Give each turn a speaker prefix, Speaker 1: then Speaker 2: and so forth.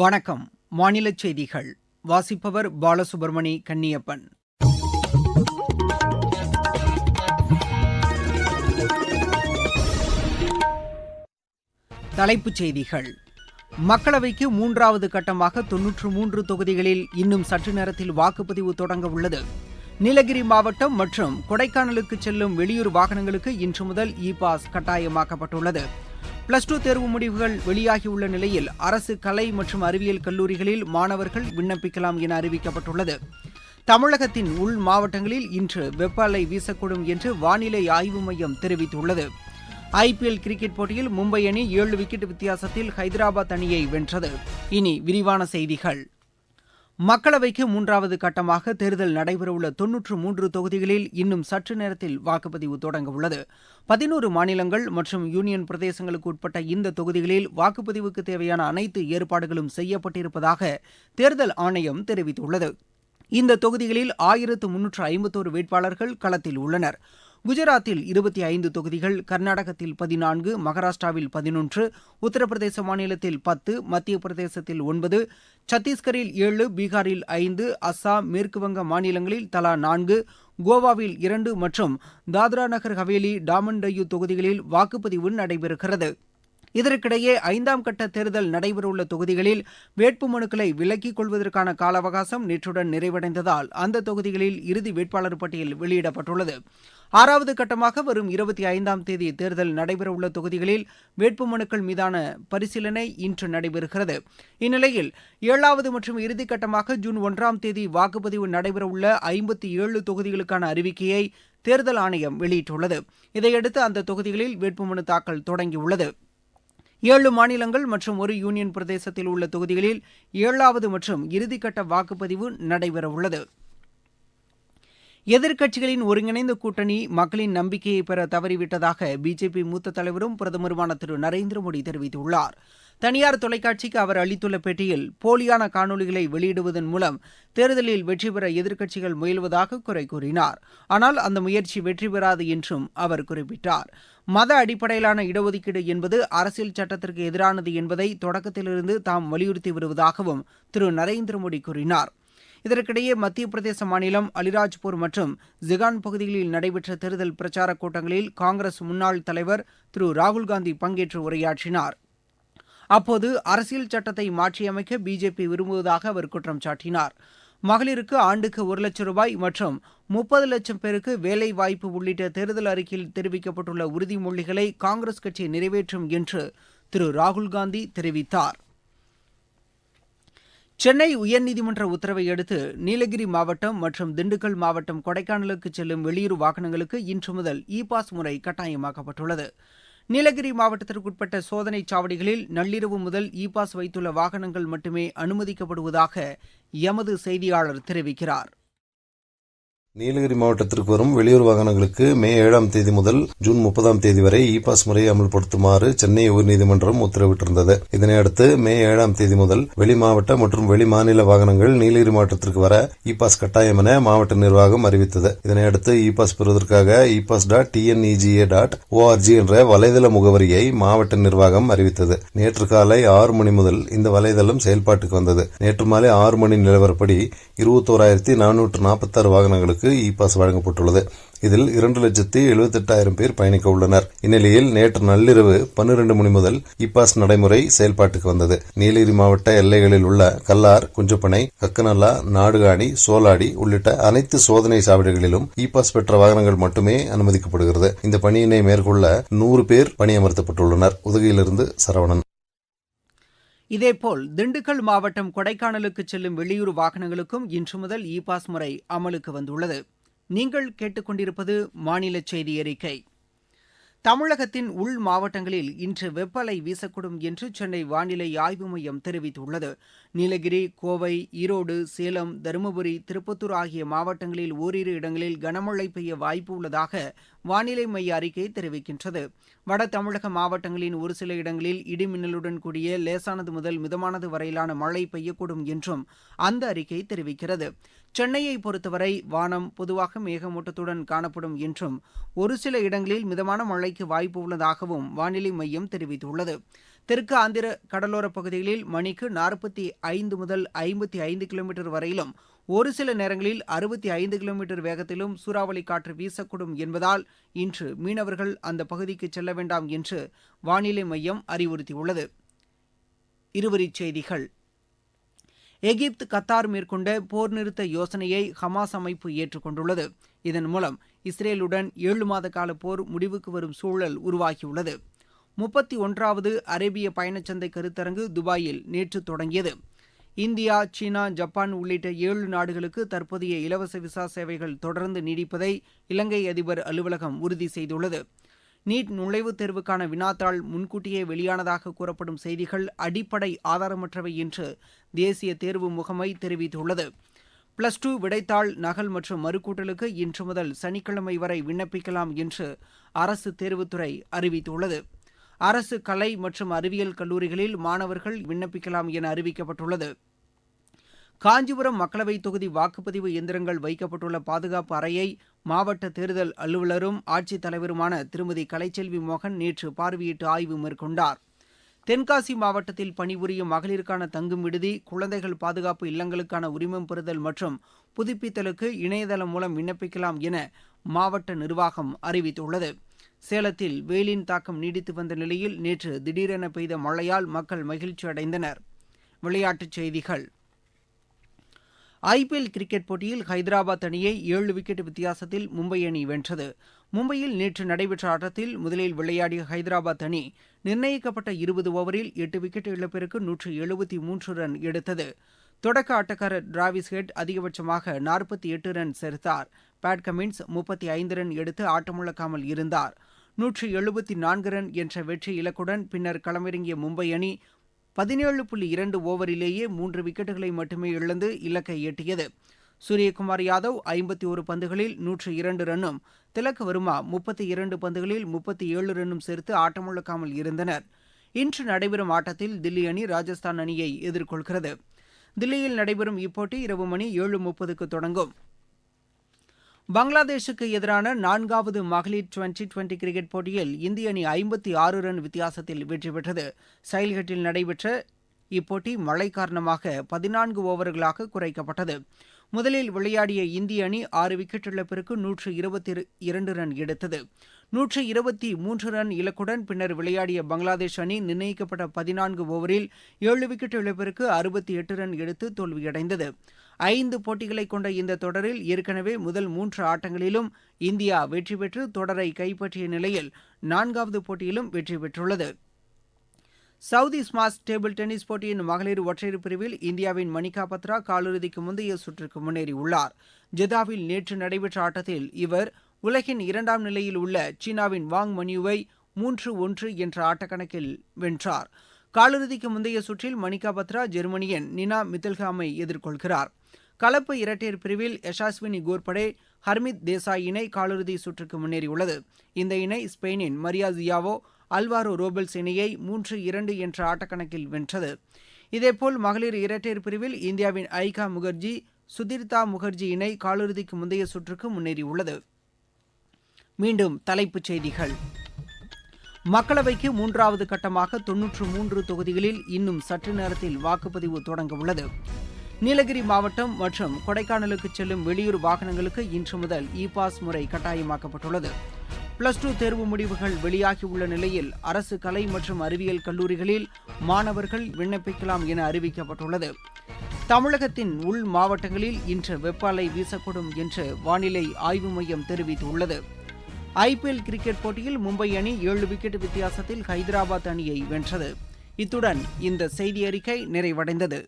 Speaker 1: வணக்கம் மாநில செய்திகள் வாசிப்பவர் பாலசுப்ரமணி கன்னியப்பன் தலைப்புச் செய்திகள் மக்களவைக்கு மூன்றாவது கட்டமாக தொன்னூற்று மூன்று தொகுதிகளில் இன்னும் சற்று நேரத்தில் வாக்குப்பதிவு தொடங்க உள்ளது நீலகிரி மாவட்டம் மற்றும் கொடைக்கானலுக்கு செல்லும் வெளியூர் வாகனங்களுக்கு இன்று முதல் இ பாஸ் கட்டாயமாக்கப்பட்டுள்ளது பிளஸ் டூ தேர்வு முடிவுகள் வெளியாகியுள்ள நிலையில் அரசு கலை மற்றும் அறிவியல் கல்லூரிகளில் மாணவர்கள் விண்ணப்பிக்கலாம் என அறிவிக்கப்பட்டுள்ளது தமிழகத்தின் உள் மாவட்டங்களில் இன்று வெப்ப அலை வீசக்கூடும் என்று வானிலை ஆய்வு மையம் தெரிவித்துள்ளது ஐபிஎல் கிரிக்கெட் போட்டியில் மும்பை அணி ஏழு விக்கெட் வித்தியாசத்தில் ஹைதராபாத் அணியை வென்றது இனி விரிவான செய்திகள் மக்களவைக்கு மூன்றாவது கட்டமாக தேர்தல் நடைபெறவுள்ள தொன்னூற்று மூன்று தொகுதிகளில் இன்னும் சற்று நேரத்தில் வாக்குப்பதிவு தொடங்க உள்ளது பதினோரு மாநிலங்கள் மற்றும் யூனியன் பிரதேசங்களுக்கு உட்பட்ட இந்த தொகுதிகளில் வாக்குப்பதிவுக்கு தேவையான அனைத்து ஏற்பாடுகளும் செய்யப்பட்டிருப்பதாக தேர்தல் ஆணையம் தெரிவித்துள்ளது இந்த தொகுதிகளில் ஆயிரத்து முன்னூற்று ஐம்பத்தோரு வேட்பாளர்கள் களத்தில் உள்ளனா் குஜராத்தில் இருபத்தி ஐந்து தொகுதிகள் கர்நாடகத்தில் பதினான்கு மகாராஷ்டிராவில் பதினொன்று உத்தரப்பிரதேச மாநிலத்தில் பத்து மத்திய பிரதேசத்தில் ஒன்பது சத்தீஸ்கரில் ஏழு பீகாரில் ஐந்து அஸ்ஸாம் மேற்குவங்க மாநிலங்களில் தலா நான்கு கோவாவில் இரண்டு மற்றும் தாத்ரா நகர் ஹவேலி டாமன் டையூ தொகுதிகளில் வாக்குப்பதிவு நடைபெறுகிறது இதற்கிடையே ஐந்தாம் கட்ட தேர்தல் நடைபெறவுள்ள தொகுதிகளில் வேட்புமனுக்களை விலக்கிக் கொள்வதற்கான கால அவகாசம் நேற்றுடன் நிறைவடைந்ததால் அந்த தொகுதிகளில் இறுதி வேட்பாளர் பட்டியல் வெளியிடப்பட்டுள்ளது ஆறாவது கட்டமாக வரும் இருபத்தி ஐந்தாம் தேதி தேர்தல் நடைபெறவுள்ள தொகுதிகளில் வேட்புமனுக்கள் மீதான பரிசீலனை இன்று நடைபெறுகிறது இந்நிலையில் ஏழாவது மற்றும் இறுதிக்கட்டமாக ஜூன் ஒன்றாம் தேதி வாக்குப்பதிவு நடைபெறவுள்ள ஐம்பத்தி ஏழு தொகுதிகளுக்கான அறிவிக்கையை தேர்தல் ஆணையம் வெளியிட்டுள்ளது இதையடுத்து அந்த தொகுதிகளில் வேட்புமனு தாக்கல் தொடங்கியுள்ளது ஏழு மாநிலங்கள் மற்றும் ஒரு யூனியன் பிரதேசத்தில் உள்ள தொகுதிகளில் ஏழாவது மற்றும் இறுதிக்கட்ட வாக்குப்பதிவு நடைபெறவுள்ளது எதிர்க்கட்சிகளின் ஒருங்கிணைந்த கூட்டணி மக்களின் நம்பிக்கையை பெற தவறிவிட்டதாக பிஜேபி மூத்த தலைவரும் பிரதமருமான திரு நரேந்திர மோடி தெரிவித்துள்ளார் தனியார் தொலைக்காட்சிக்கு அவர் அளித்துள்ள பேட்டியில் போலியான காணொலிகளை வெளியிடுவதன் மூலம் தேர்தலில் வெற்றி பெற எதிர்க்கட்சிகள் முயல்வதாக குறை கூறினார் ஆனால் அந்த முயற்சி வெற்றி பெறாது என்றும் அவர் குறிப்பிட்டார் மத அடிப்படையிலான இடஒதுக்கீடு என்பது அரசியல் சட்டத்திற்கு எதிரானது என்பதை தொடக்கத்திலிருந்து தாம் வலியுறுத்தி வருவதாகவும் திரு நரேந்திர மோடி கூறினாா் இதற்கிடையே மத்திய பிரதேச மாநிலம் அலிராஜ்பூர் மற்றும் ஜிகான் பகுதிகளில் நடைபெற்ற தேர்தல் பிரச்சாரக் கூட்டங்களில் காங்கிரஸ் முன்னாள் தலைவர் திரு ராகுல்காந்தி பங்கேற்று உரையாற்றினார் அப்போது அரசியல் சட்டத்தை மாற்றியமைக்க பிஜேபி விரும்புவதாக அவர் குற்றம் சாட்டினார் மகளிருக்கு ஆண்டுக்கு ஒரு லட்சம் ரூபாய் மற்றும் முப்பது லட்சம் பேருக்கு வேலை வாய்ப்பு உள்ளிட்ட தேர்தல் அறிக்கையில் தெரிவிக்கப்பட்டுள்ள உறுதிமொழிகளை காங்கிரஸ் கட்சி நிறைவேற்றும் என்று திரு ராகுல்காந்தி தெரிவித்தார் சென்னை உயர்நீதிமன்ற உத்தரவை அடுத்து நீலகிரி மாவட்டம் மற்றும் திண்டுக்கல் மாவட்டம் கொடைக்கானலுக்கு செல்லும் வெளியூர் வாகனங்களுக்கு இன்று முதல் இ பாஸ் முறை கட்டாயமாக்கப்பட்டுள்ளது நீலகிரி மாவட்டத்திற்குட்பட்ட சோதனை சாவடிகளில் நள்ளிரவு முதல் இ பாஸ் வைத்துள்ள வாகனங்கள் மட்டுமே அனுமதிக்கப்படுவதாக எமது செய்தியாளர் தெரிவிக்கிறார்
Speaker 2: நீலகிரி மாவட்டத்திற்கு வரும் வெளியூர் வாகனங்களுக்கு மே ஏழாம் தேதி முதல் ஜூன் முப்பதாம் தேதி வரை இ பாஸ் முறையை அமல்படுத்துமாறு சென்னை உயர்நீதிமன்றம் உத்தரவிட்டிருந்தது இதனையடுத்து மே ஏழாம் தேதி முதல் வெளி மாவட்ட மற்றும் வெளி மாநில வாகனங்கள் நீலகிரி மாவட்டத்திற்கு வர இ பாஸ் கட்டாயம் என மாவட்ட நிர்வாகம் அறிவித்தது இதனையடுத்து இ பாஸ் பெறுவதற்காக e pass dot TNEGA e dot ORG என்ற வலைதள முகவரியை மாவட்ட நிர்வாகம் அறிவித்தது நேற்று காலை ஆறு மணி முதல் இந்த வலைதளம் செயல்பாட்டுக்கு வந்தது நேற்று மாலை ஆறு மணி நிலவரப்படி இருபத்தோராயிரத்தி நானூற்று நாற்பத்தாறு வாகனங்களுக்கு பயணிகளுக்கு இ பாஸ் வழங்கப்பட்டுள்ளது இதில் இரண்டு லட்சத்தி எழுபத்தெட்டாயிரம் பேர் பயணிக்க உள்ளனர் இந்நிலையில் நேற்று நள்ளிரவு பன்னிரண்டு மணி முதல் பாஸ் நடைமுறை செயல்பாட்டுக்கு வந்தது நீலகிரி மாவட்ட எல்லைகளில் உள்ள கல்லார் குஞ்சப்பனை கக்கநல்லா நாடுகாணி சோலாடி உள்ளிட்ட அனைத்து சோதனை சாவடிகளிலும் இ பாஸ் பெற்ற வாகனங்கள் மட்டுமே அனுமதிக்கப்படுகிறது இந்த பணியினை மேற்கொள்ள நூறு பேர் பணியமர்த்தப்பட்டுள்ளனர் உதகையிலிருந்து சரவணன்
Speaker 1: இதேபோல் திண்டுக்கல் மாவட்டம் கொடைக்கானலுக்கு செல்லும் வெளியூர் வாகனங்களுக்கும் இன்று முதல் இ பாஸ் முறை அமலுக்கு வந்துள்ளது நீங்கள் கேட்டுக்கொண்டிருப்பது மாநில செய்தி அறிக்கை தமிழகத்தின் உள் மாவட்டங்களில் இன்று வெப்பலை வீசக்கூடும் என்று சென்னை வானிலை ஆய்வு மையம் தெரிவித்துள்ளது நீலகிரி கோவை ஈரோடு சேலம் தருமபுரி திருப்பத்தூர் ஆகிய மாவட்டங்களில் ஓரிரு இடங்களில் கனமழை பெய்ய வாய்ப்பு உள்ளதாக வானிலை மைய அறிக்கை தெரிவிக்கின்றது வட தமிழக மாவட்டங்களின் ஒரு சில இடங்களில் இடிமின்னலுடன் கூடிய லேசானது முதல் மிதமானது வரையிலான மழை பெய்யக்கூடும் என்றும் அந்த அறிக்கை தெரிவிக்கிறது சென்னையை பொறுத்தவரை வானம் பொதுவாக மேகமூட்டத்துடன் காணப்படும் என்றும் ஒரு சில இடங்களில் மிதமான மழைக்கு வாய்ப்பு உள்ளதாகவும் வானிலை மையம் தெரிவித்துள்ளது தெற்கு ஆந்திர கடலோரப் பகுதிகளில் மணிக்கு நாற்பத்தி ஐந்து முதல் ஐம்பத்தி ஐந்து கிலோமீட்டர் வரையிலும் ஒரு சில நேரங்களில் அறுபத்தி ஐந்து கிலோமீட்டர் வேகத்திலும் சூறாவளி காற்று வீசக்கூடும் என்பதால் இன்று மீனவர்கள் அந்த பகுதிக்கு செல்ல வேண்டாம் என்று வானிலை மையம் அறிவுறுத்தியுள்ளது இருவரிச் செய்திகள் எகிப்து கத்தார் மேற்கொண்ட போர் நிறுத்த யோசனையை ஹமாஸ் அமைப்பு ஏற்றுக்கொண்டுள்ளது இதன் மூலம் இஸ்ரேலுடன் ஏழு மாத கால போர் முடிவுக்கு வரும் சூழல் உருவாகியுள்ளது முப்பத்தி ஒன்றாவது அரேபிய பயணச்சந்தை கருத்தரங்கு துபாயில் நேற்று தொடங்கியது இந்தியா சீனா ஜப்பான் உள்ளிட்ட ஏழு நாடுகளுக்கு தற்போதைய இலவச விசா சேவைகள் தொடர்ந்து நீடிப்பதை இலங்கை அதிபர் அலுவலகம் உறுதி செய்துள்ளது நீட் நுழைவுத் தேர்வுக்கான வினாத்தாள் முன்கூட்டியே வெளியானதாக கூறப்படும் செய்திகள் அடிப்படை ஆதாரமற்றவை என்று தேசிய தேர்வு முகமை தெரிவித்துள்ளது பிளஸ் டூ விடைத்தாள் நகல் மற்றும் மறுக்கூட்டலுக்கு இன்று முதல் சனிக்கிழமை வரை விண்ணப்பிக்கலாம் என்று அரசு தேர்வுத்துறை அறிவித்துள்ளது அரசு கலை மற்றும் அறிவியல் கல்லூரிகளில் மாணவர்கள் விண்ணப்பிக்கலாம் என அறிவிக்கப்பட்டுள்ளது காஞ்சிபுரம் மக்களவைத் தொகுதி வாக்குப்பதிவு எந்திரங்கள் வைக்கப்பட்டுள்ள பாதுகாப்பு அறையை மாவட்ட தேர்தல் அலுவலரும் ஆட்சித்தலைவருமான திருமதி கலைச்செல்வி மோகன் நேற்று பார்வையிட்டு ஆய்வு மேற்கொண்டார் தென்காசி மாவட்டத்தில் பணிபுரியும் மகளிருக்கான தங்கும் விடுதி குழந்தைகள் பாதுகாப்பு இல்லங்களுக்கான உரிமம் பெறுதல் மற்றும் புதுப்பித்தலுக்கு இணையதளம் மூலம் விண்ணப்பிக்கலாம் என மாவட்ட நிர்வாகம் அறிவித்துள்ளது சேலத்தில் வெயிலின் தாக்கம் நீடித்து வந்த நிலையில் நேற்று திடீரென பெய்த மழையால் மக்கள் மகிழ்ச்சி அடைந்தனர் விளையாட்டுச் செய்திகள் ஐபிஎல் கிரிக்கெட் போட்டியில் ஹைதராபாத் அணியை ஏழு விக்கெட் வித்தியாசத்தில் மும்பை அணி வென்றது மும்பையில் நேற்று நடைபெற்ற ஆட்டத்தில் முதலில் விளையாடிய ஹைதராபாத் அணி நிர்ணயிக்கப்பட்ட இருபது ஓவரில் எட்டு விக்கெட் இழப்பிற்கு நூற்று எழுபத்தி மூன்று ரன் எடுத்தது தொடக்க ஆட்டக்காரர் டிராவிஸ் ஹெட் அதிகபட்சமாக நாற்பத்தி எட்டு ரன் சேர்த்தாா் பேட் கமின்ஸ் முப்பத்தி ஐந்து ரன் எடுத்து ஆட்டமுழக்காமல் இருந்தார் நூற்றி எழுபத்தி நான்கு ரன் என்ற வெற்றி இலக்குடன் பின்னர் களமிறங்கிய மும்பை அணி பதினேழு புள்ளி இரண்டு ஓவரிலேயே மூன்று விக்கெட்டுகளை மட்டுமே இழந்து இலக்கை எட்டியது சூரியகுமார் யாதவ் ஐம்பத்தி ஒரு பந்துகளில் நூற்று இரண்டு ரன்னும் திலக் வருமா முப்பத்தி இரண்டு பந்துகளில் முப்பத்தி ஏழு ரன்னும் சேர்த்து ஆட்டமுழக்காமல் இருந்தனர் இன்று நடைபெறும் ஆட்டத்தில் தில்லி அணி ராஜஸ்தான் அணியை எதிர்கொள்கிறது தில்லியில் நடைபெறும் இப்போட்டி இரவு மணி ஏழு முப்பதுக்கு தொடங்கும் பங்களாதேஷுக்கு எதிரான நான்காவது மகளிர் டுவெண்டி டுவெண்டி கிரிக்கெட் போட்டியில் இந்திய அணி ஐம்பத்தி ஆறு ரன் வித்தியாசத்தில் வெற்றி பெற்றது சைல்கட்டில் நடைபெற்ற இப்போட்டி மழை காரணமாக பதினான்கு ஓவர்களாக குறைக்கப்பட்டது முதலில் விளையாடிய இந்திய அணி ஆறு விக்கெட் இழப்பிற்கு நூற்று இருபத்தி இரண்டு ரன் எடுத்தது நூற்று இருபத்தி மூன்று ரன் இலக்குடன் பின்னர் விளையாடிய பங்களாதேஷ் அணி நிர்ணயிக்கப்பட்ட பதினான்கு ஓவரில் ஏழு விக்கெட் இழப்பிற்கு அறுபத்தி எட்டு ரன் எடுத்து தோல்வியடைந்தது ஐந்து போட்டிகளை கொண்ட இந்த தொடரில் ஏற்கனவே முதல் மூன்று ஆட்டங்களிலும் இந்தியா வெற்றி பெற்று தொடரை கைப்பற்றிய நிலையில் நான்காவது போட்டியிலும் வெற்றி பெற்றுள்ளது சவுதி ஸ்மாஸ் டேபிள் டென்னிஸ் போட்டியின் மகளிர் ஒற்றையர் பிரிவில் இந்தியாவின் மணிகா பத்ரா காலிறுதிக்கு முந்தைய சுற்றுக்கு முன்னேறியுள்ளார் ஜெதாவில் நேற்று நடைபெற்ற ஆட்டத்தில் இவர் உலகின் இரண்டாம் நிலையில் உள்ள சீனாவின் வாங் மன்யூவை மூன்று ஒன்று என்ற ஆட்டக்கணக்கில் வென்றார் காலிறுதிக்கு முந்தைய சுற்றில் மணிகா பத்ரா ஜெர்மனியின் நினா மித்தல்ஹாமை எதிர்கொள்கிறார் கலப்பு இரட்டையர் பிரிவில் யஷாஸ்வினி கோர்படே ஹர்மித் தேசாய் இணை காலிறுதி சுற்றுக்கு முன்னேறியுள்ளது இந்த இணை ஸ்பெயினின் மரியா ஜியாவோ அல்வாரோ ரோபல்ஸ் இணையை மூன்று இரண்டு என்ற ஆட்டக்கணக்கில் வென்றது இதேபோல் மகளிர் இரட்டையர் பிரிவில் இந்தியாவின் ஐகா முகர்ஜி சுதிர்தா முகர்ஜி இணை காலிறுதிக்கு முந்தைய சுற்றுக்கு முன்னேறியுள்ளது மீண்டும் தலைப்புச் செய்திகள் மக்களவைக்கு மூன்றாவது கட்டமாக தொன்னூற்று மூன்று தொகுதிகளில் இன்னும் சற்று நேரத்தில் வாக்குப்பதிவு தொடங்க உள்ளது நீலகிரி மாவட்டம் மற்றும் கொடைக்கானலுக்கு செல்லும் வெளியூர் வாகனங்களுக்கு இன்று முதல் இ பாஸ் முறை கட்டாயமாக்கப்பட்டுள்ளது பிளஸ் டூ தேர்வு முடிவுகள் வெளியாகியுள்ள நிலையில் அரசு கலை மற்றும் அறிவியல் கல்லூரிகளில் மாணவர்கள் விண்ணப்பிக்கலாம் என அறிவிக்கப்பட்டுள்ளது தமிழகத்தின் உள் மாவட்டங்களில் இன்று வெப்ப அலை வீசக்கூடும் என்று வானிலை ஆய்வு மையம் தெரிவித்துள்ளது ஐபிஎல் கிரிக்கெட் போட்டியில் மும்பை அணி ஏழு விக்கெட் வித்தியாசத்தில் ஹைதராபாத் அணியை வென்றது இத்துடன் இந்த செய்தி அறிக்கை நிறைவடைந்தது